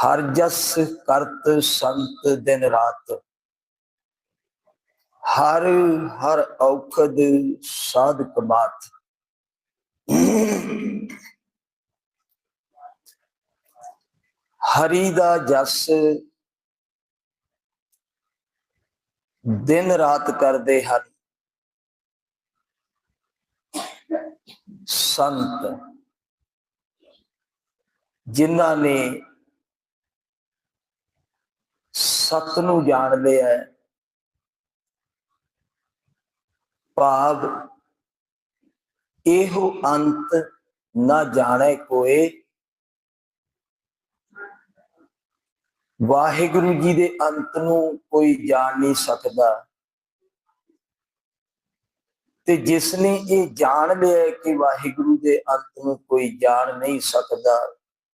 ਹਰ ਜਸ ਕਰਤ ਸੰਤ ਦਿਨ ਰਾਤ। ਹਰ ਹਰ ਔਖਦ ਸਾਧਕ ਮਾਤ। ਹਰੀ ਦਾ ਜਸ ਦਿਨ ਰਾਤ ਕਰਦੇ ਹਨ। ਸੰਤ, ਜਿਨ੍ਹਾਂ ਨੇ ਸਤ ਨੂੰ ਜਾਣ ਲਿਆ ਭਾਵ ਇਹੋ ਅੰਤ ਨਾ ਜਾਣੇ ਕੋਏ। ਵਾਹਿਗੁਰੂ ਜੀ ਦੇ ਅੰਤ ਨੂੰ ਕੋਈ ਜਾਣ ਨਹੀਂ ਸਕਦਾ। ਤੇ ਜਿਸ ਨੇ ਇਹ ਜਾਣ ਲਿਆ ਕਿ ਵਾਹਿਗੁਰੂ ਦੇ ਅੰਤ ਨੂੰ ਕੋਈ ਜਾਣ ਨਹੀਂ ਸਕਦਾ